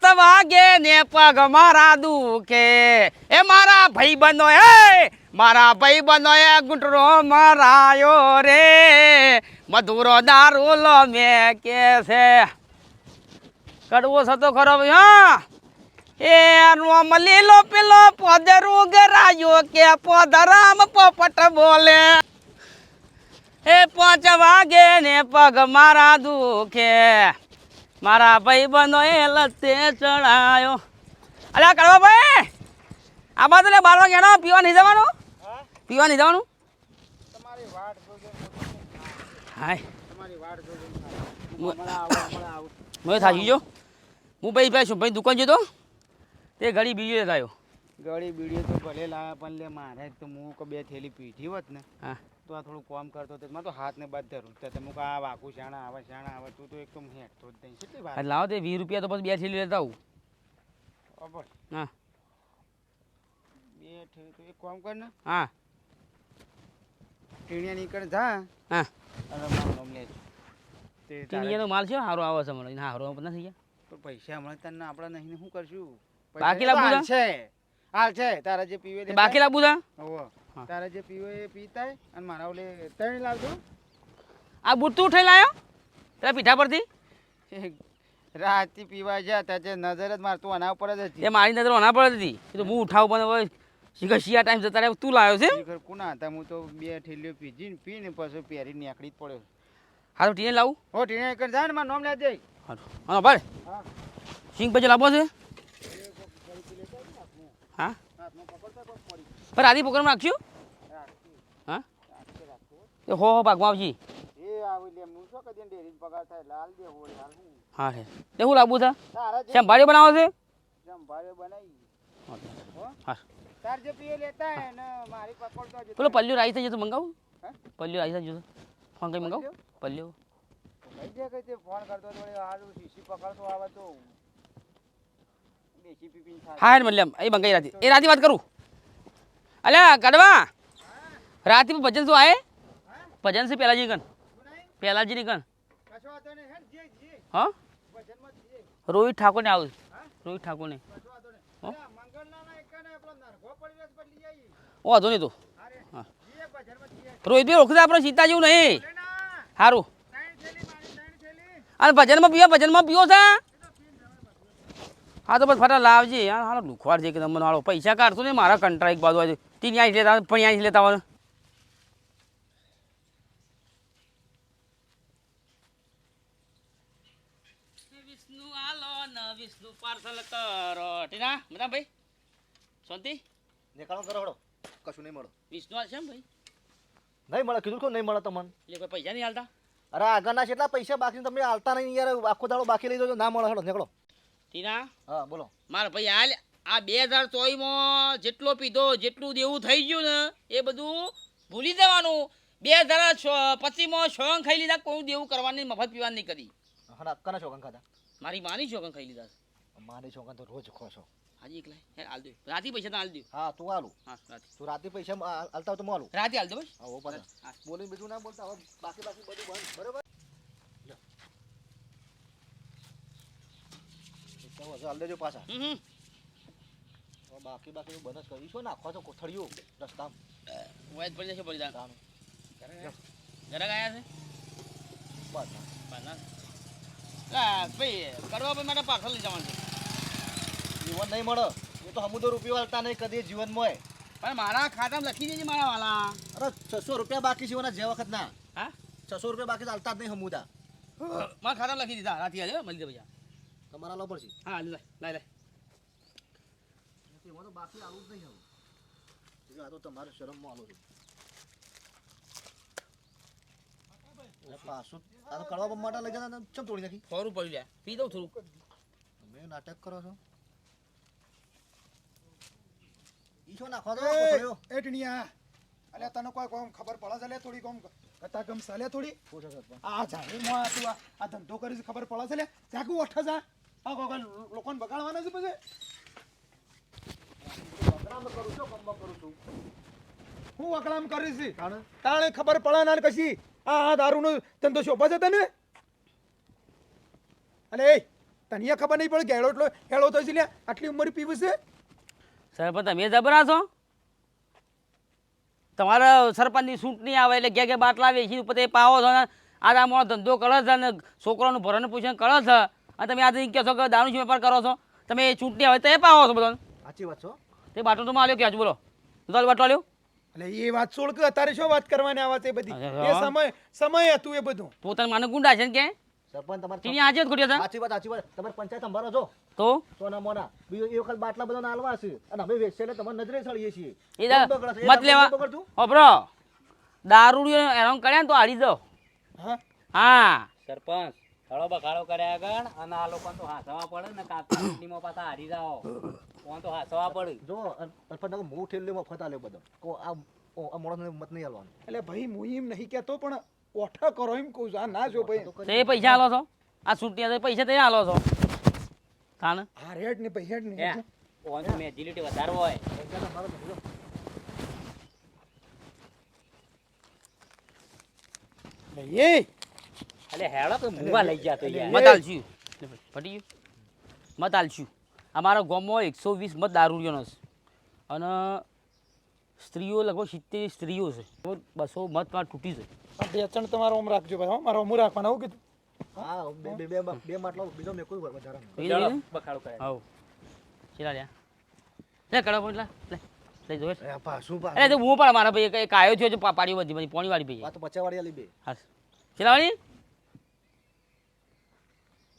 પોત વાગે ને પગ મારા દુખે. એ મારા ભાઈ બનો એ મારા ભાઈ બનો એ ગુંટરો મરાયો રે. મધુરો દારૂ લો મે કે છે. કડવો થતો ખરો હા. એ નોમ લીલો પેલો પોદરું ગરાયો કે પોદરામ પોપટ બોલે. એ પાંચ વાગે ને પગ મારા દુખે. મારા ભાઈ બનો એ લતે ચડાયો. અરે આ કરવા ભાઈ આ બાદ ને બાર વાગે એનો પીવા નહીં જવાનું? પીવા નહીં જવાનું? હાય. થાકી ગયો? હું ભાઈ ભાઈ શું ભાઈ દુકાન જતો? તે ઘડી બીજો થયો ઘડી બીડીઓ તો ભલે લાવ્યા પણ લે મારે તો હું બે થેલી પીઠી હોત ને. હા. તો આ થોડું કોમ કરતો હતો મારે તો હાથ ને બાદ ધરું. તો તમે આ વાકું શાણા આવે શાણા આવે. તું તો એકદમ હેઠતો જ નહીં. કેટલી વાર? લાવો તે વીસ રૂપિયા તો પછી બે છેલી લેતા આવું. અબર હા. બે ઠેલી તો એક કોમ કર ને. હા. ટીણિયા નીકળ જા. હા. અને મારું નામ લેજો ટીણિયાનો માલ છે સારો આવે છે મને હા સારો નથી ગયા પણ પૈસા હમણાં તને આપણે નહીં શું કરશું? બાકી હાલ છે. હાલ છે. તારા જે પીવે તે બાકી લાવવું છે હોવો હા. તારા જે પીવો એ પીતાય અને મારા ઓલે ત્રણ લાવજો. આ બુટ તું ઉઠાઈ લાયો? પેલા પીઠા પરથી? રાતથી પીવા જ્યાં ત્યાં જે નજર જ મારતું આના ઉપર જ હતી. એ મારી નજર ના પડતી હતી. એ તો હું ઉઠાવું પણ હવે શીખર શિયા ટાઈમ જતા રહે તું લાવ્યો છે? શિખર કુના હતા? હું તો બે ઠેલીઓ પીજીને પીને પછી પહેરી નીકળી જ પડ્યો તો ટીને લાવું? હો ટીને કર જા ને મારું નામ લેજે હા ભાઈ. હા. સિંગ પછી લાવવો છે? હા? હાથમાં આદિ પ્રોગ્રામ પડી પણ આધી પોકરમાં નાખ્યું રાખી હા? એ હો હો ભાગમાં આવજી. એ આવી લે હું. હા તે હું લાવવું તારા શેમ બનાવો છે? સંભાળે બનાવી. હો? હા. તાર જે પીએ લેતા હે ને મારી પકડતો જ પેલો પલ્લ્યો રાઈ થઈ જતો મંગાવું? પલ્લ્યો રાઈ થઈ જતો ફોન કઈ મંગાવું? પલ્લ્યો ફોન કરતો વળી પકડતો આવે તો હા. મતલબ એ મંગાઈ રાતી એ રાતી વાત કરું. અલ્યા કડવા. રાતે ભજન શું આવે ભજન છે પેલાજી કન. પેલાજી ની કન. હ? રોહિત ઠાકોર ને આવું રોહિત ઠાકોર ને વાંધો નહીં તું. રોહિત ભાઈ ઓળખતા આપણે સીતા જેવું નહીં. સારું અને ભજનમાં પીવો ભજનમાં પીવો છે. હા તો બસ ફટા લાવજે. યાર હાલો લુખવાડ છે કે તમને હાલો. પૈસા કાઢશો ને મારા કંટ્રા એક બાજુ. આજે તીન આઈસ લેતા પણ આઈસ લેતા આવે વિષ્ણુ આલો ન વિષ્ણુ પાર્સલ કરો. ટીના બધા ભાઈ? શાંતિ? નીકળો કરો હળો કશું નહીં મળો. વિષ્ણુ આલ છે ભાઈ? નહીં મળે કીધું કોણ નહીં મળે તમને? એટલે કોઈ પૈસા નહીં હાલતા? અરે આગળના કેટલા પૈસા બાકી તમે હાલતા નહીં યાર. આખો દાડો બાકી લઈ જજો. ના મળે હડો નીકળો. ટીના? હા બોલો. મારા ભાઈ હાલ આ બે હજાર ચોવીસમાં જેટલો પીધો જેટલું દેવું થઈ ગયું ને એ બધું ભૂલી જવાનું. બે હજાર પચીસમાં શોખ ખાઈ લીધા કોઈ દેવું કરવાની મફત પીવાની કરી. અક્કાના છોકન ખાધા? મારી માની શોખ ખાઈ લીધા મારી છોકન તો રોજ ખો છો. હાજી એકલા હે? હાલ દે. રાતી પૈસા તો હાલ દે. હા તું આલું. હા રાતે. તું રાતે પૈસા આ- હાલતા હોય તો આલું. રાતે હાલ દે બસ. હા ઓ પાછા બોલી બીજું ના બોલતા હવે બાકી બાકી બધું બંધ. બરોબર? તો હાલ દેજો પાછા. બાકી બાકી બંધ કરીશું નાખો તો કોથળિયું રસ્તામાં. વાયદ પડી જશે પડી તાનું. જરાક ગયા છે? પાના લા ભાઈ કરવા ભાઈ માટે પાર્સલ લઈ જવાનું જીવન નહીં મળે. એ તો સમુદ્ર રૂપિયા વાળતા નહીં કદી જીવનમાં પણ મારા ખાતામાં લખી દેજે મારા વાલા. અરે છસો રૂપિયા બાકી છે જે વખત ના હા? છસો રૂપિયા બાકી ચાલતા જ નહીં સમુદા મારા ખાતામાં લખી દીધા. રાતી આજે મળી દે પૈસા તમારા લો પડશે. હા લાય લાય લાય. એમાં તો બાકી આલુ જ નહીં હવે. આ તો તમારે શરમમાં આલુ છું. પાછું આ તો કડવા માટે લઈ જતા ચમ તોડી નાખી? ખોરું પડ્યું લે પી દઉં થોડું તમે નાટક કરો છો? ઈ નાખો તો કોથળીઓ? એ તને કોઈ કોમ ખબર પડે છે લે થોડી કોમ? ગમ સાલે થોડી? આ જાહેરમાં તું આ આ ધંધો કરીશ ખબર પડે છે લે? ત્યાં કુ ઓઠ જા. આ કોઈ લોકોને બગાડવાના છે પછી? બદનામ કરું છું કરું છું. હું વકરામ કરી છે તાણે? ખબર પડે ના કશી. આ આ દારૂનો ધંધો શોભા છે તને? અને એ તને ખબર નહીં પડે ગેળો એટલો હેળો થયો છે લ્યા આટલી ઉંમર પીવું છે? સરપંચ તમે જબરા છો? તમારા સરપંચની ચૂંટણી આવે એટલે ઘેર ઘેર બાટલા વેચી ઉપર તે પાવો છો ને આ ધંધો કરે છે ને છોકરાનું ભરણ પૂછન કરે છે. અને તમે આજે કહો છો કે દારૂ વેપાર કરો છો તમે ચૂંટણી આવે તો એ પાવો છો બધાને? સાચી વાત છો. તે બાટલો તો માલ્યો ક્યાં બોલો. તું બાટલો લ્યો એટલે એ વાત છોડ કે અત્યારે શું વાત કરવાની આ વાત એ બધી? એ સમય સમય હતું એ બધું. પોતાને માને ગુંડા છે ને કે? સરપંચ તમારે ટીની આજે જ ખોટ્યા હતા સાચી વાત સાચી વાત. તમારે પંચાયત સંભાળો છો. તો? સોના મોના. બીજો એ વખત બાટલા બધા હાલવા છે. અને અમે વેચશે તમારે નજરે સળીએ છીએ. એ મત લેવા. બગડતું? દારૂ એમ કર્યા ને તો આડી દો હા? હા. સરપંચ હળો બખાડો કર્યા આગળ અને આ લોકો તો હાસવા પડે ને કાકડીમાં પાછા હારી જાઓ. કોણ તો હાસવા પડે? જો નગર મોં ઠેલ્યો મફત આલ્યો બધો. કો આ ઓ, આ માણસને મત નહીં આલવાનું એટલે ભાઈ હું એમ નહીં કહેતો પણ ઓઠા કરો એમ કહું છું. આ ના જો ભાઈ. તે પૈસા આલો છો? આ સુટિયા તો પૈસા તે આલો છો? થાને? આ રેટ ને પૈસા ને. ઓન મે મેજિલિટી વધારવો હોય. પંચાયત એટલે હેડો તો મુવા લઈ ગયા તો યાર. મત આલશું. પટી ગયું. મત આલશું. અમારા ગામમાં એકસો વીસ મત દારૂડિયોનો છે. અને સ્ત્રીઓ લગભગ સિત્તેર સ્ત્રીઓ છે. બસો મતમાં તૂટી છે. આ ઢેચણ તમારો ઓમ રાખજો ભાઈ હો. મારો ઓમ રાખવાના હું કીધું. હા બે બે બે બે માટલો બીજો મેં કોઈ વધારે બખાડો કર્યા હવ ચલા લ્યા. લે કડો પોઈન્ટ લે લે. લઈ જો અરે પાછું એટલે પાછું તો હું પણ મારા ભાઈ એક આયો થયો છે પા- પાડી બધી બધી પોણી વાળી ભાઈ આ તો પચાવાળી આલી બે. હા ચલા વાળી?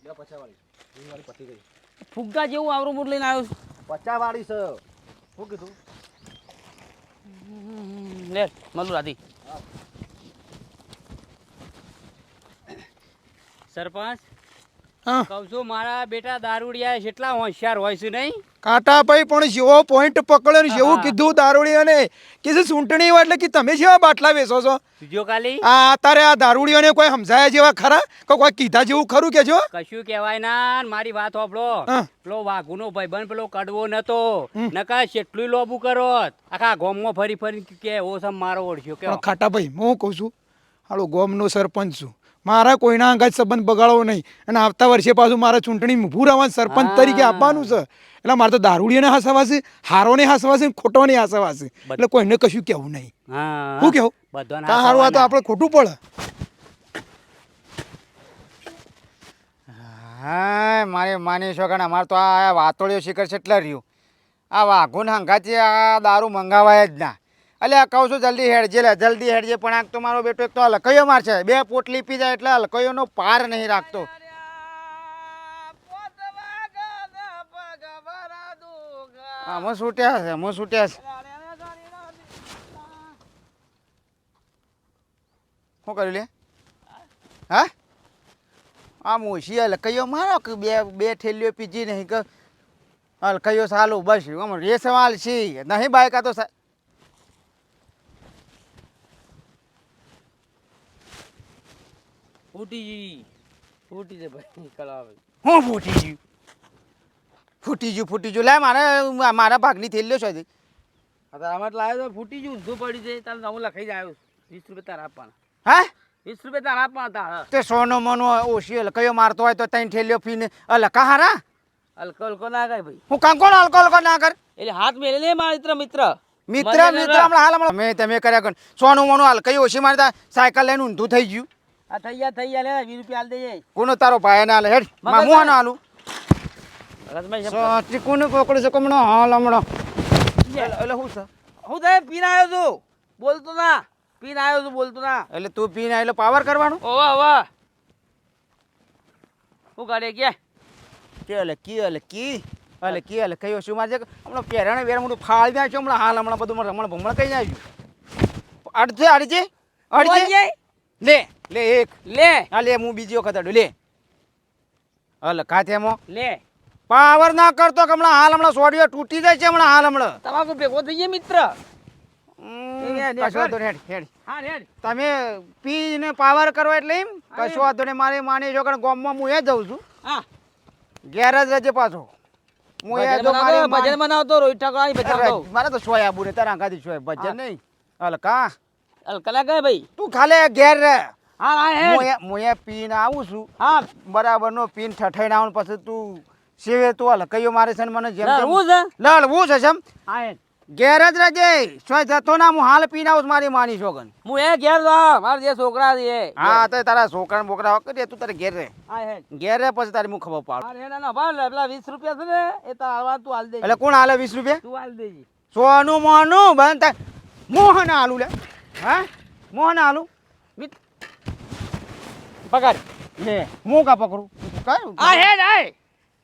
વાળી પતી ગઈ. ફુગ્ગા જેવું આવરું મૂળ લઈને આવ્યો છું. પચાવાળી છે શું કીધું? લે મળું રાધી. સરપંચ કહું છું મારા બેટા દારૂડિયા જેટલા હોશિયાર હોય છે નહીં કાંટા ભાઈ પણ જેવો પોઈન્ટ પકડ્યો ને જેવું કીધું દારૂડિયાને કે છે હોય એટલે કે તમે જેવા બાટલા વેચો છો. આ અત્યારે આ દારૂડિયોને કોઈ સમજાયા જેવા ખરા? કે કોઈ કીધા જેવું ખરું કે જો? કશું કહેવાય ના મારી વાત હોપલો પેલો વાઘુ પેલો વાઘુનો ભાઈબંધ પેલો કડવો નતો. નકા કેટલું લોબુ કરો આખા ગામમાં ફરી ફરી કે ઓ સમ મારો ઓળખ્યો કે પણ ખાટા ભાઈ હું કહું છું હાલો ગોમનો સરપંચ છું. મારા કોઈના અંગત સંબંધ બગાડવો નહીં. અને આવતા વર્ષે પાછું મારા ચૂંટણી ઊભું રહેવાનું સરપંચ તરીકે આપવાનું છે. એટલે મારે તો દારૂડિયાને હસવાશે હારોને હસવાશે ખોટોને હસવાશે એટલે કોઈને કશું કહેવું નહીં. હા. શું કેવું બધાને કા હારું આ તો આપણે ખોટું પડે. હા મારે માની છો કારણ અમારે તો આ વાતોળીઓ શિખર છે એટલે રહ્યું. આ વાઘુન હંગાથી આ દારૂ મંગાવાય જ ના. આ કહું છું, જલ્દી હેડજે, લે, જલ્દી હેડજે, પણ આ તો મારો બેટો એક તો હલકૈયો માર છે બે પોટલી પી જાય એટલે હલકૈયોનો પાર નહીં રાખતો. આમાં છૂટ્યા છે આમાં છૂટ્યા છે. શું કર્યું લે? હા? આ મોશી હલકૈયો મારો કે બે બે ઠેલીઓ પીજી નહીં કે? હલકૈયો સાલું, બસ આમ રે સવાલ છે. નહીં બાયકા તો ફૂટી ફૂટી છે ભાઈ કલાવે હું ફૂટી ગયું? ફૂટી ગયું ફૂટી ગયું. લે મારે મારા ભાગની થેલીઓ છે હજી. આમાં લાવ્યો તો ફૂટી ગયું ઊંધું પડી જાય. તારે નવું લખાઈ જાય આવ્યો વીસ રૂપિયા તારા આપવાના. હે? વીસ રૂપિયા તારા આપવાના તારા. તે સોનો મોનો ઓછી કયો મારતો હોય તો ત્યાં થેલ્યો પીને અલકા હારા? અલકો અલકો ના કાંઈ ભાઈ. હું કાંકો અલકો અલકો ના કર? એટલે હાથ મેલે લે મારા મિત્ર મિત્ર. મિત્ર મિત્ર હમણાં હાલ હમણાં. મેં તમે કર્યા કર. સોનું મોનું હલકૈયો ઓછી મારતા સાયકલ લઈને ઊંધું થઈ ગયું. આ થઈ ગયા થઈ ગયા લે 20 રૂપિયા આલ દેજે કોનો તારો ભાઈ ના હાલે હેડ મગજ મામું આનો હાલું રસભાઈ સાચી કોને કોકડી છે હમણાં હાલ હમણાં એટલે હું છે? હું દે પીને આવ્યો છું. બોલતો ના. પીન આવ્યો છું બોલતો ના. એટલે તું પીન એટલે પાવર કરવાનું? ઓવા ઓવા. શું ગાડે કે? કે એટલે કી એટલે કી? એટલે કી એટલે કયો શું મારજે હમણાં પહેરાણે વેર મોટું ફાળી જાય છે હમણાં. હાલ હમણાં બધું રમણ ભમણ કઈ આવ્યું. અડધે અડજે અડજે ઓય, લે લે એક. લે. હા લે હું બીજી વખત અડું. લે. હલ ખાતેમાં લે. પાવર ના કરતો કે હમણાં હાલ હમણાં સોડિયો તૂટી જાય છે હમણાં હાલ હમણાં. તમાકુ ભેગો થઈએ મિત્ર. કશો હેડ હેડ. હા રેડ તમે પીને પાવર કરો એટલે એમ? કશો વાંધો નહીં મારે માની જો કે ગામમાં હું એ જઉં છું. હા. ઘેર રહેજે પાછો. હું એ ભજન જો મારી ભજન બનાવતો રોહિત ઠાકોરની ભજન મારે તો સોય આબુ ને તારા આંખાથી સોય. ભજન નહીં. હલકા અલ કલા ગયે ભાઈ? તું ખાલે ઘેર રહે હા હા હેડ. મોએ મોએ આવું છું. હા. બરાબરનો પીન પછી તું સેવે તું હાલ કયો મારે છે ને મને જેમ લડવું છે? લડવું છે સમ હા ઘેર જ રહેજે. સોય જતો ના હું હાલ પીને આવું મારી માની છોકન હું એ ઘેર મારા જે છોકરા છે હા તો તારા છોકરા બોકરા તું તારે ઘેર રે ઘેર રે પછી તારી હું ખબર પાડું. ના પેલા વીસ રૂપિયા છે ને એ તાર હાલવા તું હાલ દે એટલે કોણ હાલે વીસ રૂપિયા? તું હાલ દેજે. સોનું મોનું બન મોહન આલુ લે. હા? મોહન આલુ મિત પકડ હે. હું કા પકડું? કયું આ હે આય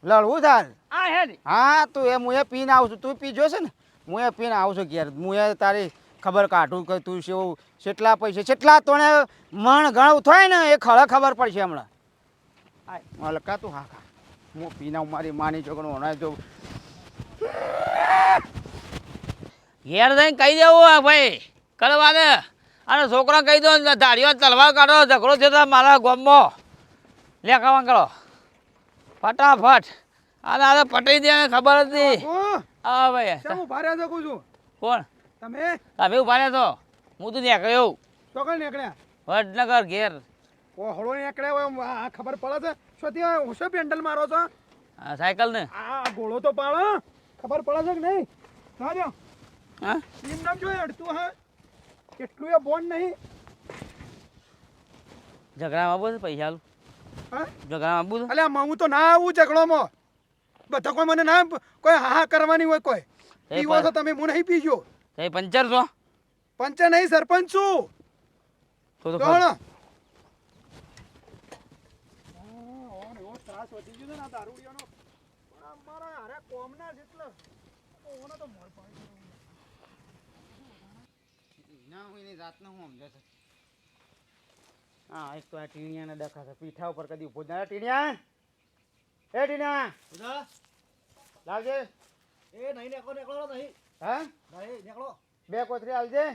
લડવું થાર આ હે હા તું એ હું એ પીને આવું છું. તું પી જોશે ને. હું એ પીને આવું છું ઘેર. હું એ તારી ખબર કાઢું કે તું શું કેટલા પૈસા કેટલા તોને મણ ગણું થાય ને એ ખળ ખબર પડશે હમણાં. આય. હલકા તું હા ખા હું પીને મારી માની છોકરો હોના જો ઘેર જઈને કહી દેવું ભાઈ. કરવા દે અને છોકરા કહી દો ને ધાડીઓ તલવાર કાઢો ઝઘડો છે તો મારા ગોમો. લે કામ કરો. ફટાફટ. અને આ પટાઈ દે ખબર હતી. ઓ હા ભાઈ. હું ઊભા રહ્યા છો કહું છું? કોણ? તમે? તમે ઊભા રહ્યા છો? હું તો નીકળ્યો ચોકડ નીકળ્યા? વડનગર ઘેર. હળો નીકળ્યા હોય આ ખબર પડે છે? શું ત્યાં હું શું પેન્ડલ મારો છો? આ સાયકલ ને આ ઘોડો તો પાડો ખબર પડે છે કે નહીં? રાજો હા? એમ નામ જોઈએ અડતું હા. કેટલું એ બોન નહીં? ઝઘડામાં આપવું છે પૈસા આલું? હા? ઝઘડામાં આપવું છે? અલ્યા હું તો ના આવું ઝઘડોમાં. બધા કોઈ મને ના કોઈ હા હા કરવાની હોય કોઈ. એ પીવો તો તમે હું નહીં પીજો. એ પંચર છો? પંચર નહીં સરપંચ છું. તો તો કોણ? ત્રાસ વધી ગયો ને આ દારૂડિયાનો પણ અમારા મારા હારે કોમના જેટલા. એટલે તો મોર પાડી ના હું એની જાતને હું સમજે છે. હા એક તો આ ટીણિયાને ડખા પીઠા ઉપર કદી ઊભો ના ટીણિયા! એ ટીણિયા! બધા લાવજે. એ નહીં નીકળો નીકળો નહીં. હા? નહીં નીકળો. બે કોથરી આલજે.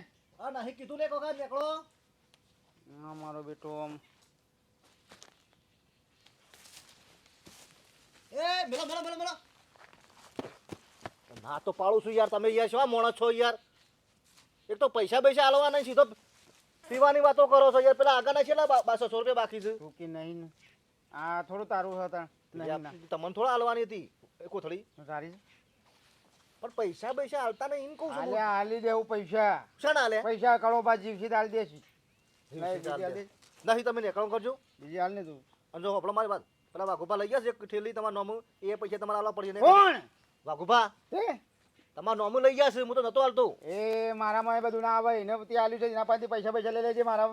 આ નહીં કીધું ને કોકા નેકળો. હા મારો બેટો આમ. એ મેલો મેલો મેલો મેલો. ના તો પાડું છું યાર. તમે યાર શું મોણા છો યાર? એક તો પૈસા પૈસા આલવા નહીં સીધો પીવાની વાતો કરો છો યાર. પેલા આગળના છેલ્લા બારસો રૂપિયા બાકી છે. તું કે નહીં આ થોડું તારું હતા તમને થોડા આલવાની હતી. કોથળી. સારી પણ પૈસા પૈસા આલતા નહીં એમ કહું છું હાલી દેવું પૈસા. શેના આલે? પૈસા કળો બા જીવસી દાલ દેશી. નહીં, તમે નીકળો કરજો. બીજી હાલ ને તું. અને જો આપણો મારી વાત. પેલા વાઘુભા લઈ ગયા છે એક થેલી તમારા નોમું એ પૈસા તમારે આલવા પડશે કોણ? વાઘુભા. તમારું નોમું લઈ જશે હું તો નતો હાલતો. એ મારામાં એ બધું ના આવે એને ત્યાં આલ્યું છે એના પાસેથી પૈસા પૈસા લઈ લેજે મારા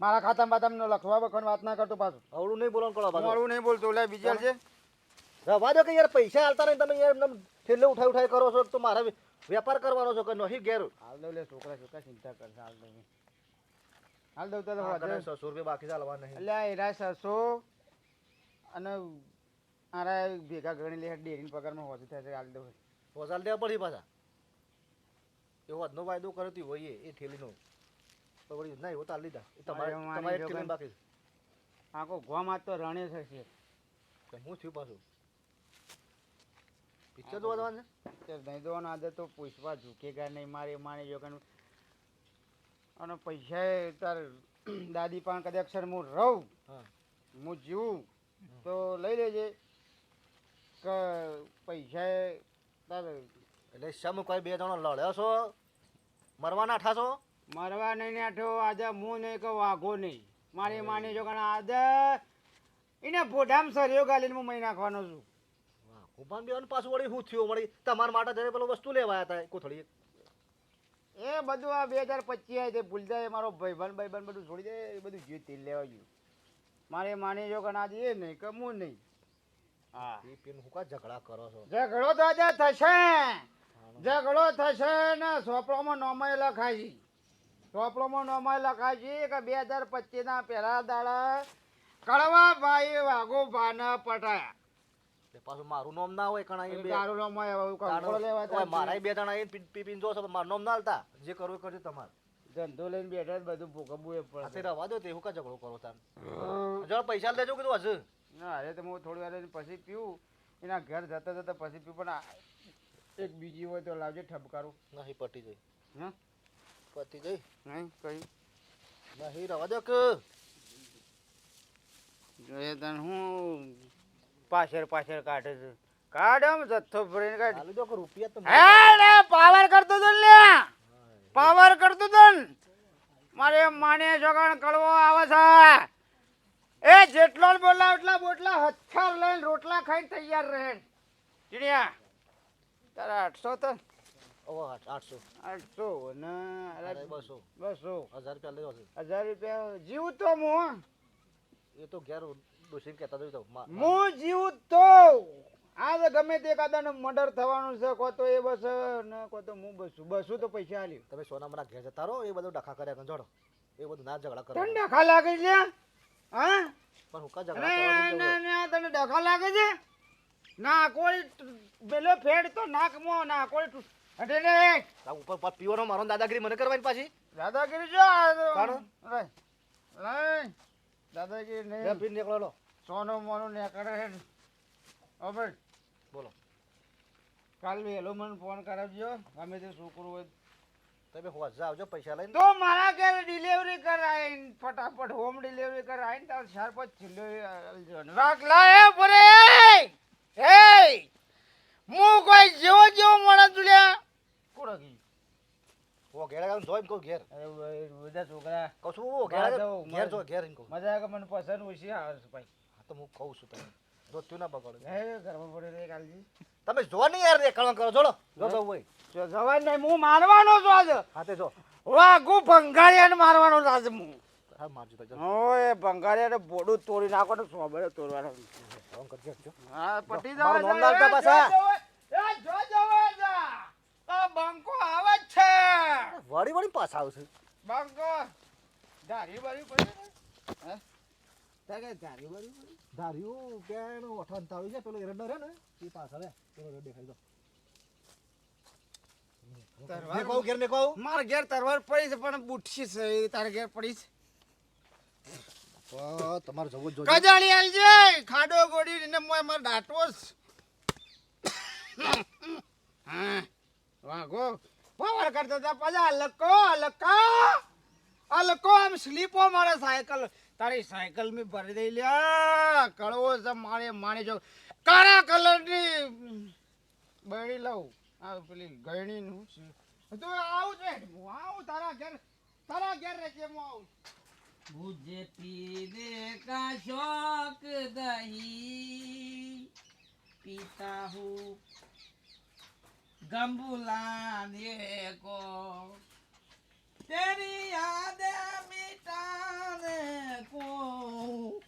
મારા ખાતામાં બાતામાં લખવા બખવાની વાત ના કરતો પાછું. અવળું નહીં બોલવાનું કરો પાછો. મોડું નહીં બોલતો લે બીજી હાલ છે. રવા દો કે યાર પૈસા હાલતા નહીં તમે યાર ઠેલે ઉઠાઈ ઉઠાઈ કરો છો તો મારે વેપાર કરવાનો છો કે નહીં ઘેર? હાલ દઉં લે છોકરા છોકરા ચિંતા કરશે હાલ દઉં હાલ દઉં તો આગળના વધે. રૂપિયા બાકી ચાલવા નહીં. એટલે એરા સસો અને આરા ભેગા ગણી લે ડેરીના પગારમાં હોતી થાય છે હાલ દઉં. હોસાલ દેવા પડી પાછા. એવો આજનો વાયદો કર્યો હોય એ ઠેલીનો. તો વળી ના એવો તાર લીધા. એ તમારે તમારે જોગન. બાકી આખો ગોમાં તો રણે થશે હું થયું પાછું? પિક્ચર જોવા જવાનું છે? નહીં જોવાનું આજે તો પૂછવા ઝૂકેગા નહીં મારે મારે જો કે અને પૈસા તાર દાદી પણ કદાચ અક્ષર હું રહું હું. જીવું તો લઈ લેજે. કે પૈસા એટલે શમ કોઈ બે જણો લડ્યો છો? મરવાના ઠા છો? મરવા નહીં ને આઠો આજે હું નહીં કે વાઘો નહીં. મારી માની જો કારણ આજે એને ભોઢામ સરિયો ગાલીને હું મહી નાખવાનો છું. કુંભાન બેન પાછું વળી હું થયું? વળી તમારા માટે જયારે પેલો વસ્તુ લેવા હતા કોથળી એ બધું આ બે હજાર પચીસ આવી ભૂલ ભૂલતા એ મારો ભાઈબંધ ભાઈબંધ બધું છોડી દે એ બધું જીતી તેલ લેવા ગયું. મારે માની જો કે આજે એ નહીં કે હું નહીં. એ પેન હું કા ઝઘડા કરો છો? ઝઘડો તો આજે થશે. ઝઘડો થશે ને સોપડોમાં નોમાય લખાય છે સોપડોમાં નોમાય લખાય છે કે બે હજાર પચીસ ના પહેલા દાડા કડવા ભાઈ વાઘો પટાયા પાછું મારું નામ ના હોય કણા એ બે. લેવા ઓય, મારાય બે જણા જો છો તો મારું નામ ના હાલતા. જે કરવું એ કરજો તમારે. ધંધો લઈને બેઠા બધું ભોગવવું એ પડે રવા દો તે હું કા ઝઘડો કરો તાર? જો પૈસા લેજો કીધું હશે ના અરે તો હું થોડી વાર પછી પીવું. એના ઘર જતા જતા પછી પીવું પણ એક બીજી હોય તો લાવજે ઠપકારું નહીં પટી જઈ હા? પતી જઈ નહીં કઈ? નહીં રવા દો કે. જોઈએ તને હું પાછળ પાછળ કાઢે છે. કાઢમ જથ્થો ભરીને કાઢ. ચાલુ દો રૂપિયા તો હે પાવર કરતો તો લે પાવર કરતો તો મારે માને જોગણ કડવો આવે છે. એ જેટલો બોલાવ બોલા એટલા બોટલા હથાર લઈને રોટલા ખાઈને તૈયાર રહે. ચીડિયા તારા આઠસો તો? આઠસો. આઠસો ને બસો. બસો. હજાર રૂપિયા છે. હજાર રૂપિયા જીવું તો હું એ તો ઘેર ડોસીને કહેતા જોઈ તો હું જીવું તો. આ ગમે તે કાદાનું મર્ડર થવાનું છે કો તો એ બસ ને કો તો હું બસું. બસું તો પૈસા આલ્યું. તમે સોનામાં ઘેર જતા રહો એ બધું ડખા કર્યા જોડો. એ બધું ના ઝઘડા કરો. ડખા લાગે છે? હા? પણ હું કા ઝઘડા ના, ના, તને ડખા લાગે છે? ના કોઈ બેલો ફેડ તો નાકમાં ના કોઈ અટે ને ઉપર પીવાનો મારો દાદાગીરી મને કરવાની પાછી. દાદાગીરી જો. દાદાગીરી નહીં. પીને નીકળો સોનો મોનો ને. કરે હવે બોલો. કાલ વહેલો મને ફોન કરાવજો. ગમે તે શું કરવું હોય તમે હોજા આવજો પૈસા લઈને? તો મારા ઘેર ડિલિવરી કરાય ફટાફટ હોમ ડિલિવરી કરાય તાર ચાર પાંચ છેલ્લો રાખ લા એ ભરે એ હું કોઈ જેવો જેવો માણસ તુલ્યા કોણ કી ઓ ઘેર આવ્યો જોઈમ કો ઘેર. અરે બધા છોકરા. કશું ઘેર ઘેર. જો ઘેર કહું. મજા આવે કે મને પસંદ હોય છે આ ભાઈ. તો હું કહું છું તમે રોત્યું ના બગાડો. હે ઘરમાં પડે રે કાલજી. તમે જો નહીં યાર એકલવા કરો જોડો. જો તો હોય. જો જવાય નહીં હું મારવાનો છું આજે. હા તે જો. વાગુ ભંગારિયાને મારવાનો છું આજે હું. હા મારજો તો જો. ઓય ભંગારિયાને બોડું તોડી નાખો ને સોબરે તોડવાનો ફોન કરજો જો. હા પટી જાવ મારો નોંધાલ નાખતા પાછા. એ જો જવા જા આ બંકો આવે છે. વળી વળી પાછા આવશે. બંકો. ધારી બારી પડે હે? તાકે ધારી બારી પડી ધાર્યું કે ઓઠાણ તાવી છે પેલો એરંડો રે ને એ પાછળ પેલો રે દેખાઈ દો તરવાર? ઘેર મેં કહું. તરવાર પડી છે પણ બુઠી છે તારે ઘેર પડી છે. તો તમારે જવું જોઈએ. કજાળી આલજે ખાડો ગોડી ને મોય માર હા વાગો પાવર કરતા હતા પજા લકો લકા આ લકો આમ સ્લીપો મારે સાયકલ. તારી સાયકલ મેં ભરી દઈ લ્યા કળવો છે મારે માણે જો કાળા કલરની બળી લઉં. આ પેલી ગયણી નું છે. તું આવું છે. હું આવું તારા ઘેર તારા ઘેર રહેજે, હું આવું મુજે પીને કા શોક દહી. પીતા હું ગંબુલા ને કો तेरी यादें मिटाने को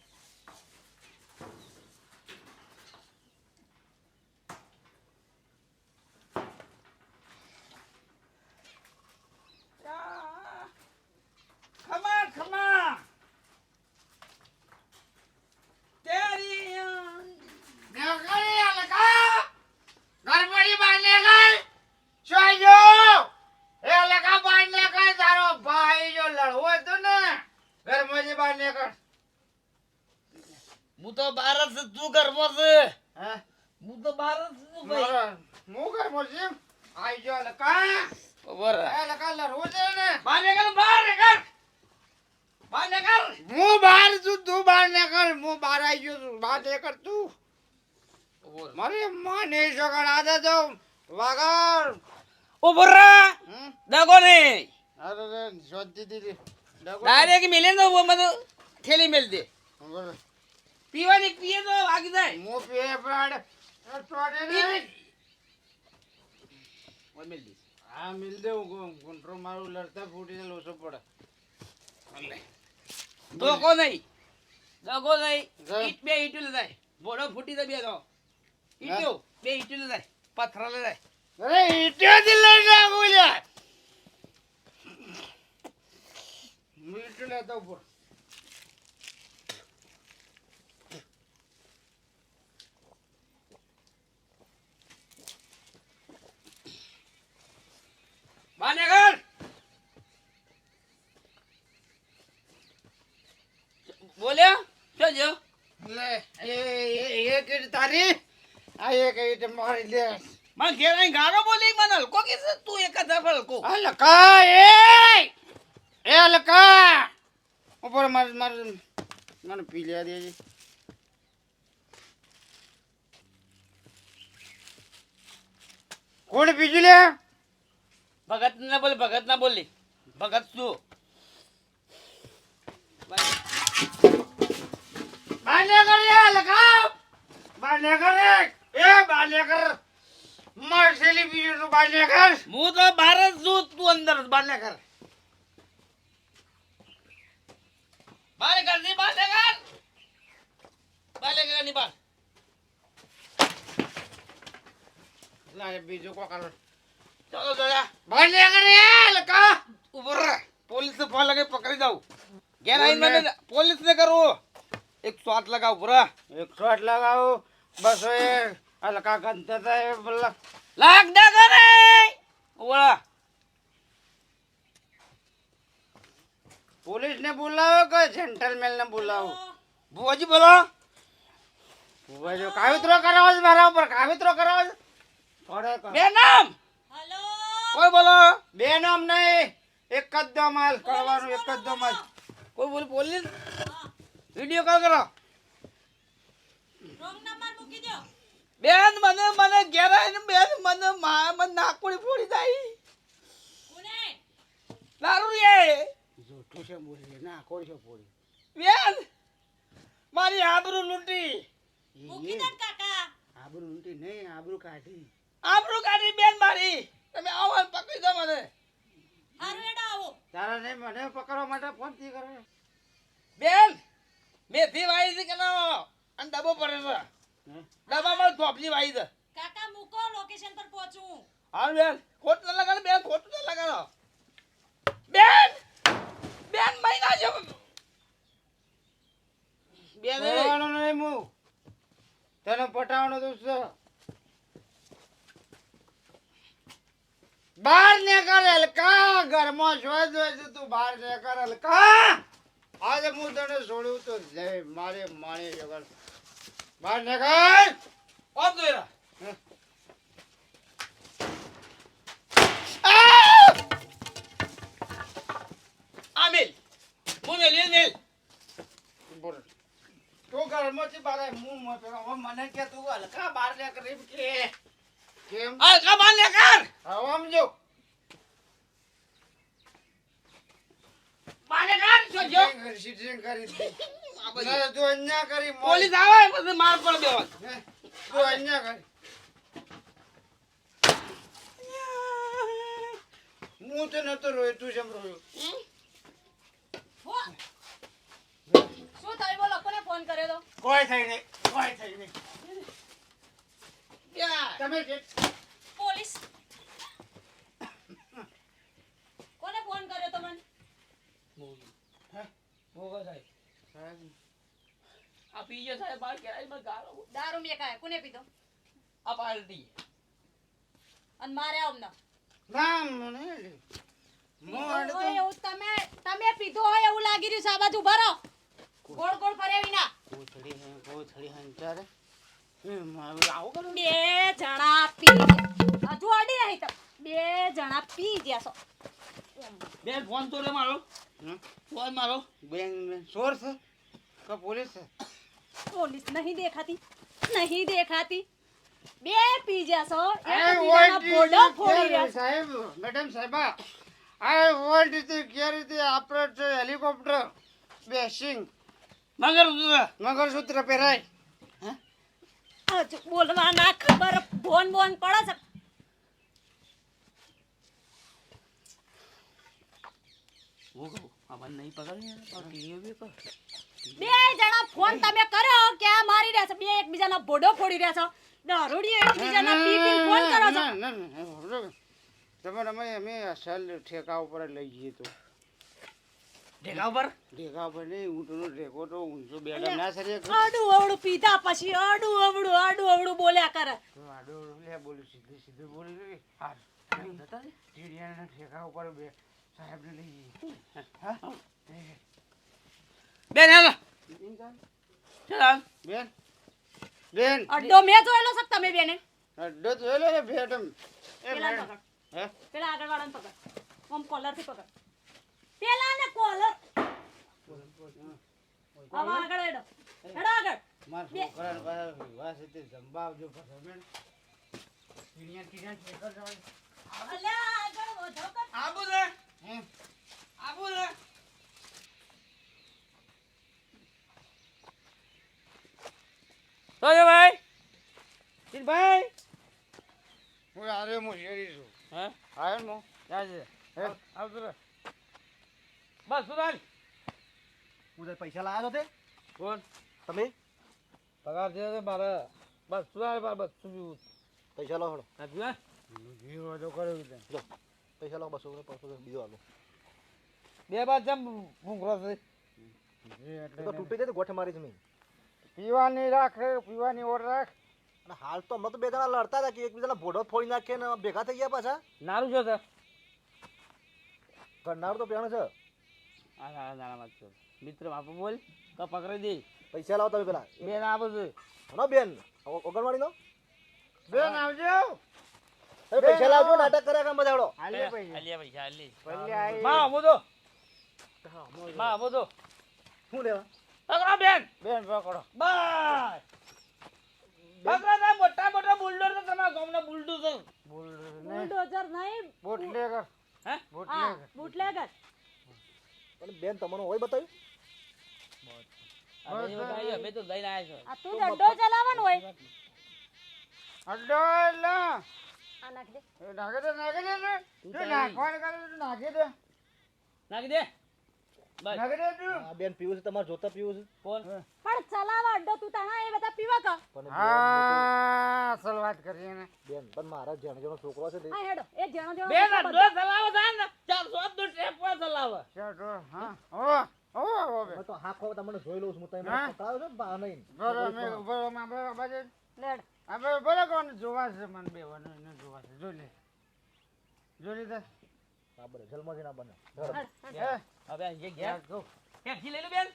ડાયરેક્ટ મેલે ને વો મને થેલી મેલ દે. પીવાની પીએ તો વાગી જાય. મો પીએ પણ ટોડે ને ઓ મેલ દે હા મેલ દે હું ગુંટરો મારું લડતા ફૂટીને લોસો પડે. ધોકો નહીં. ધોકો નહીં. ઈટ બે ઈટુલ જાય. બોડો ફૂટી દે બે તો. ઈટ્યો બે પથરા મીઠું લેતો ઉપર. બાને કર બોલ્યા શું જો લે એ એ- એક ઈંટ તારી આ એક ઈંટ મારી લે મને ઘેર આઈ ગારો બોલી મને હલકો કે તું એક જ હલકો. હલકા એ! એ લકા ઉપર મારે મારે મને પી લેવા દેજે. કોણ પીજું લે? ભગત ના બોલે ભગત ના બોલી ભગત શું? બાલ્યાકર લે લખા બાલ્યાકર એ બાલ્યાકર માર સેલી પીજું તું બાલ્યાકર હું તો બહાર જ છું તું અંદર બાલ્યાકર બારે કરની બારે કર બારે કરની બાર લાય બીજું કો કર ચાલો જોયા. બાને કર રે લગા ઉપર પોલીસ ને ફોન લગાવી પકડી દઉં. ઘેર આવીને મને પોલીસ ને કરવું એક શોટ લગાવ પૂરા એક શોટ લગાવો. બસો એ હલકા ગંધ બોલા લાગ દે કરે ઓળા પોલીસ ને બોલાવો કે જેન્ટલમેન ને બોલાવો ભુવાજી બોલો. જો કાવિત્રો કરાવો છે મારા ઉપર કાવિત્રો કરાવો છે? થોડે કર. બે નામ? કોઈ બોલો? બે નામ નહીં. એક જ દો માલ કરવાનું એક જ દો માલ કોઈ બોલ પોલીસ? વીડિયો કોલ કરો. બેન મને મને ઘેર આવીને બેન મને મા મને નાકુડી ફોડી જાય. દારૂ રે. જૂઠું છે બોલી ના કોણ છે બોલી બેન મારી આબરૂ લૂંટી. આબરૂ લૂંટી નહીં આબરૂ કાઢી. આબરૂ કાઢી બેન મારી. તમે આવો ને પકડી દો મને. તારા નહીં મને પકડવા માટે ફોનથી કરે. બેન મેથી વાઈ છે કે ના? અને ડબ્બો પડે છે. હે? ડબ્બામાં વાઈ છે કાકા મૂકો લોકેશન પર પહોંચું હા બેન ખોટ ન લગાડો બેન ખોટ ન લગાડો બેન બેન મહિના છે બેન એ. બોલવાનો નહીં હું તને પટાવવાનો તો છે બહાર ને કરેલ કા ઘરમાં શોધ હોય છે તું બહાર ને કરેલ કા આજે હું તને છોડ્યું તો લે મારે માણી જગર બહાર ને કર ઓફ દોયરા. આ મેલ. હું મેલ, એ મેલ. બોલ તું ઘરમાં થી બહાર આય, હું હવે મને કે તું હલકા બહાર ને કરી કે. કેમ? આ કમાલ ને કર. હવે સમજો બાને કર, જોજો. સીટિંગ કરી દે. આ બધી. ના, તું અહીંયા કરી પોલીસ આવે પછી માર પર દેવા તું અહીંયા કરી. હું તો નતો રોયો તું જેમ રોયો! શું થયું ફોન કર્યો તો? કોઈ થઈ નહીં કોઈ થઈ નહીં. તમે પોલીસ. કોને ફોન કર્યો તો મને? ભોગો સાહેબ. આ પીજે સાહેબ બહાર ગેરાજમાં ગાળો. દારૂ મે કાય કોને પીધો? આ પાલટી. અને મારે આવના ના. મને મોડ તમે તમે પીધો હોય એવું લાગી રહ્યું છે. આ બાજુ ભરો ગોળ ગોળ ફર્યા વિના કોથળી હે કોથળી હંતર મારું આવું બે જણા પી. હજુ અડી નહીં તો. બે જણા પી ગયા છો. બે ફોન તો રે મારો. હમ? ફોન મારો. બેન ચોર છે? કે પોલીસ છે? પોલીસ નહીં દેખાતી. નહીં દેખાતી. બે પી ગયા છો. want ફોડી રહ્યા સાહેબ મેડમ સાહેબા આ વોલ્ટ to carry the operator helicopter bashing mangalsutra પહેરાય બોલવા ના ખબર બોન બોન પડે છે બી જણા ફોન તમે કરો કે મારી રહ્યા છો બે એકબીજાના બોડો ફોડી રહ્યા છો દારૂડિયો એકબીજાના પી પી ફોન કરો છો ના, ના, ના, ના, તમે અમે અમે અસલ ઠેકા ઉપર લઈ જઈએ તો ઢેકા ઉપર ઢેકા ઉપર નહીં ઊંટનો ઢેકો તો ઊંચો બેડા ના સરી અડું અવડું પીધા પછી આડું અવડું આડું અવડું બોલ્યા કરે. આડો લે બોલું સીધું સીધું બોલી લે હા. ટીડિયાના ઠેકા ઉપર બે સાહેબને લઈ હા? બેન હેલો. ચાલ. બેન બેન. અડ્ડો મેં જોયેલો છે તમે બેને? અડ્ડો જોયેલો ને પેલા બેન. હે? પેલા આગળ વાળાને પકડ. આમ કોલરથી પકડ. પેલા ને કોલર હવે આગળ હેડો. હેડો આગળ. માર. છોકરાને પાછા વિવાહ છે તે જમવા આવજો ચેકર બેન અલ્યા આગળ વધો કર આબુ લે. આબુ લે. તો જે ભાઈ? ભાઈ? હું આરે મો શેરી છું. હે? આયન મો હું? જાજે હે? આવતો રે બસ સુધાર તારે પૈસા લાયા છો તે. કોણ? તમે? પગાર છે મારે. બસ સુધાર બસ શું પૈસા લો હે તો કર્યું તે જો પૈસા લો બસો પાંચસો બીજો આલો બે બાદ જેમ ભૂંગળો છે. જી તો તૂટી જાય તો ગોઠે મારી જમીન. પીવાની રાખ પીવાની ઓર રાખ. અને હાલ તો હમણાં તો બે જણા લડતા હતા કે એકબીજાના ભોડો ફોડી નાખે ને ભેગા થઈ ગયા પાછા. નારું જો છે કરનાર તો પ્યાણ છે. આ નાના નાનામાં છો મિત્ર બાપુ બોલ તો પકડી દે. પૈસા લાવો તમે પેલા. બેન આપો છો. હનો બેન. ઓગણવાડી નો બેન આવજો. પૈસા લાવજો નાટક કર્યા કામ બધાડો હેડો. પૈસા. આલિયા પૈસા આઈ માં આવો તો. માં આવો તો. શું લેવા? પકડો બેન. બેન પકડો. બસ પકડો તો મોટા મોટા બુલડોઝર તો તમારા ગામના બુલડોઝર. ને. બુલડોઝર નહીં બુટલેગર. હે? Bootlegger bootlegger. પણ બેન તમને હોય બતાવ્યું? અમે તો લઈને આવ્યા છો. આ તું દંડો ચલાવવાનો હોય. અડ્ડો એટલે? આ નાખ દે. નાખી દે નાખી નાખી નાખી બેન પીવું છે તમારે જોતા પીવું છે. કોણ? પણ ચલાવા અડ્ડો તું તાણા એ બધા પીવા કા? હા અસલ વાત કરીએ ને બેન પણ મારા જેણ જેનો છોકરો છે હા હેડો એ જણો જણો બેન બધા- ચલાવો થાય ને ચારસો દો ટેપ પર ચલાવો? ચાલો હા. ઓ ઓ ઓ બે તો હાખો તમને જોઈ લઉં છું હું તમે હા? છો બા નહીં. બરો મે બરો માં બરો બાજે. લેડ. આપણે બોલો કોણ જોવા છે મને એને જોવા છે. જોઈ લે. જોઈ લીધા? બરાબર જલમાંથી ના બને. હવે એ ગયા જો. પેપ્સી લઈ લો બેન.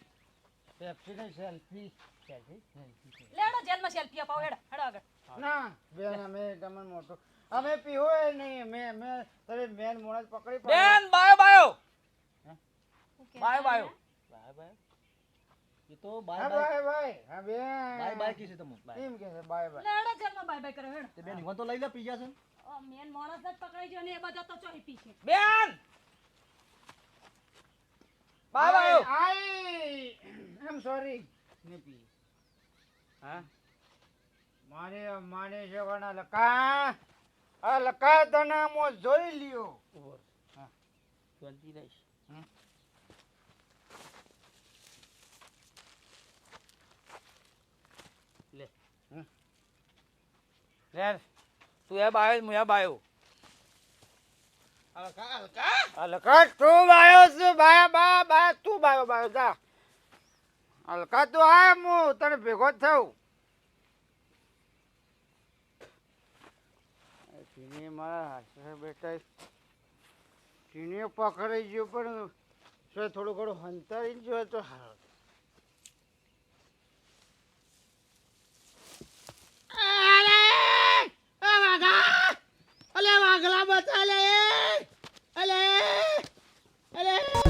પેપ્સી નહીં સેલ્ફી સેલ્ફી લેડો જેલમાં સેલ્ફી અપાવો હેડો હેડો આગળ. ના બેન અમે તમને મોટો. અમે પીવો નહીં મે મે તારે મેન મોણસ પકડી પાડો. બેન બાયો બાયો. બાયો બાયો. Bye bye. એ તો બાય બાય. બાય હા બેન. બાય બાય કી તમે એમ કે બાય બાય. લેડો જેલમાં બાય બાય કરો હેડો બેન ઈવન તો લઈ લે પી ગયા છે. ઓ મેન માણસ જ પકડાઈ ને એ બધા તો ચોઈ પી છે. બેન! બાયો આઈ એમ સોરી ને પી હા? મારે માને કોના લકા. આ લકા તને મો જોઈ લ્યો. શાંતિ રહીશ. લે. લે. તું એ બાયો હું એ બાયો હલકા તું બાયો છે બાયા બા બા તું બાયો બાયો જા. અલકા તું આ હું તને ભેગો થઉં. ચીની મારા હાથ બેટા ચીની પકડાઈ ગયો પણ થોડું ઘણું હંતાઈ ગયો તો હારું. વાઘા. અલે વાઘલા બચા લે અલે. અલે.